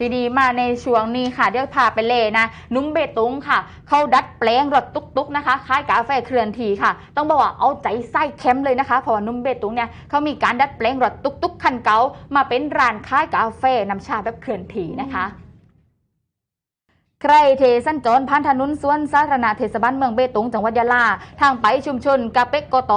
ทีนี้มาในช่วงนี้ค่ะเดี๋ยวพาไปเลยนะนุ่มเบตุงค่ะ เขาดัดแปลงรถตุกๆนะคะคล้ายกาแฟเคลื่อนที่ค่ะ ต้องบอกว่าเอาใจไส้เข้มเลยนะคะเพราะว่านุ่มเบตุงเนี่ยเขามีการดัดแปลงรถตุกๆคันเก่ามาเป็นร้านคล้ายกาแฟน้ำชาแบบเคลื่อนที่นะคะ ใครเทสันจรพันธนุนสวนสาธารณะเทศบาลเมืองเบตงจังหวัดยะลา ทางไปชุมชนกาเปกกต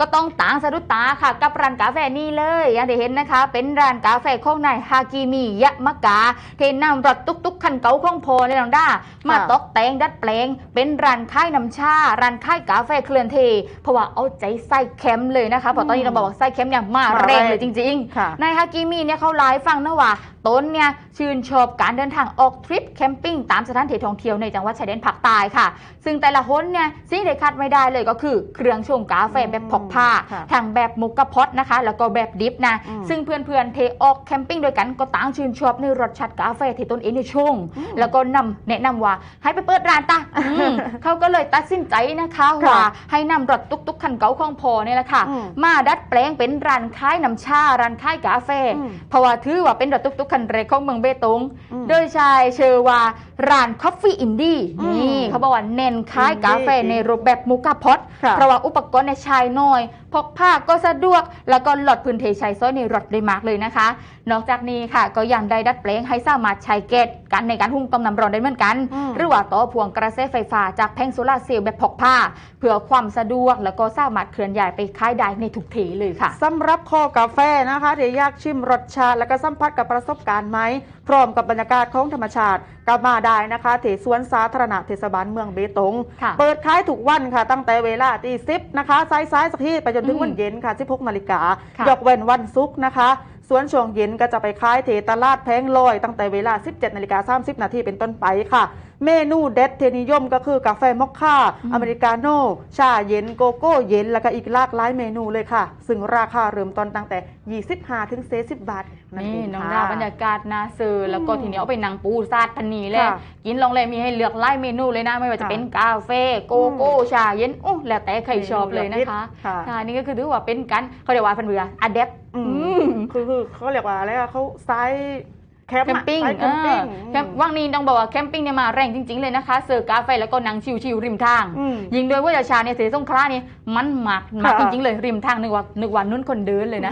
ก็ต้องต่างสะดุดตาค่ะ กับร้านกาแฟนี่เลยอย่างที่เห็นนะคะ เป็นร้านกาแฟของนายฮากิมิยะมะกา เทนำรถตุกตุกๆคันเก่าของโพในหลังด้า มาตกแต่งดัดแปลง เป็นร้านค่ายน้ำชาร้านค่ายกาแฟเคลื่อนที่เพราะว่าเอาใจใส่เข้มเลยนะคะเพราะตอนนี้เราบอกว่าไส้เข้มเนี่ยมาแรงเลยจริงๆค่ะนายฮากิมีเนี่ยเขาไลฟ์ฟังนะว่า ตนเนี่ยชื่นชอบการเดินทางออกทริปแคมปิ้งตามสถานที่ท่องเที่ยวในจังหวัดชายแดนภาคใต้ค่ะ ซึ่งแต่ละคนเนี่ยสิ่งที่ขาดไม่ได้เลยก็คือ เครื่องชงกาแฟแบบพกพาค่ะทางแบบมุกกะพอตนะคะ แล้วก็แบบดิฟนะอืมซึ่งเพื่อนๆเทออกแคมปิ้งด้วยกันก็ต่างชื่นชอบในรสชาติกาแฟที่ตนเองเนี่ยชงอืมแล้วก็นำแนะนำว่าให้ไปเปิดร้านตาอืมเขาก็เลยตัดสินใจนะคะค่ะว่าให้นำรถตุกๆคันเก่าของพอเนี่ยแหละค่ะอืมมาดัดแปลงเป็นร้านค้ายน้ำชาร้านค้ายกาแฟอืมเพราะว่าถือว่าเป็นรถตุกๆคันแรกของเมืองเบตงอืมโดยชายเชื่อว่าร้านคอฟฟี่อินดี้อืมนี่เขาบอกว่าเน้นค้าย Indie กาแฟในรูปแบบมูกาพอตค่ะเพราะว่าอุปกรณ์ในยชายน้อย พกพาก็สะดวก แล้วก็ลดพื้นที่ใช้ซอยในรถได้มากเลยนะคะ นอกจากนี้ค่ะก็ยังได้ดัดแปลงให้สามารถใช้เกตกันในการหุ้มต้มน้ำร้อนได้เหมือนกันอืมหรือว่าต่อพวงกระแสไฟฟ้าจากแผงโซลาร์เซลล์แบบพกพาเพื่อความสะดวกแล้วก็สามารถเคลื่อนย้ายไปขายได้ในทุกที่เลยค่ะสำหรับคอกาแฟนะคะที่อยากชิมรสชาติ และก็สัมผัสกับประสบการณ์ไหม พร้อมกับบรรยากาศของธรรมชาติก็มาได้นะคะที่สวนสาธารณะเทศบาลเมืองเบตงค่ะเปิดขายทุกวันค่ะ ตั้งแต่เวลาตีสิบนะคะซ้ายซ้ายๆสักที่ไปจนถึงอืมวันเย็นค่ะ 16นาฬิกาค่ะยกเว้นวันศุกร์นะคะส่วนช่วงเย็นก็จะไปขายเทตลาดแพงลอยตั้งแต่เวลา 17นาฬิกา30นาทีเป็นต้นไปค่ะ เมนูเด็ดเทนิยมก็คือกาแฟมอคค่าอืมอเมริกาโน่ ชาเย็นโกโก้เย็น แล้วก็อีกหลากหลายเมนูเลยค่ะ ซึ่งราคาเริ่มต้นตั้งแต่ 25 ถึง 40 บาทนั่นนี่เองน้องค่ะดาวบรรยากาศน่าซื้อแล้วก็อืมทีนี้เอาไปนังปูซาดพันนีเลยค่ะกินลองเลยมีให้เลือกไล่เมนูเลยนะ ไม่ว่าจะค่ะเป็นกาแฟโกโก้อืมชาเย็นอู้แล้วแต่ใครชอบเลยนะคะค่ะค่ะ นี่ก็คือถือว่าเป็นกันเขาเรียกว่าพันเบืออะเดปอืมคือคือเขาเรียกว่าอะไรอะเขาไซส์ แคมป์แคมปิ้งไซส์แคมปิ้งเออแคมป์ว่างนี้ต้องบอกว่าแคมปิ้งเนี่ยมาแรงจริง ๆ เลยนะคะ เสิร์ฟกาแฟแล้วก็นั่งชิวๆริมทางอืมยิงโดยว่าชาเนี่ยเสียสงคราเนี่ยมันหมักหมักจค่ะริงๆเลยริมทางนึกว่านึกว่านุ่นคนเดินเลยนะ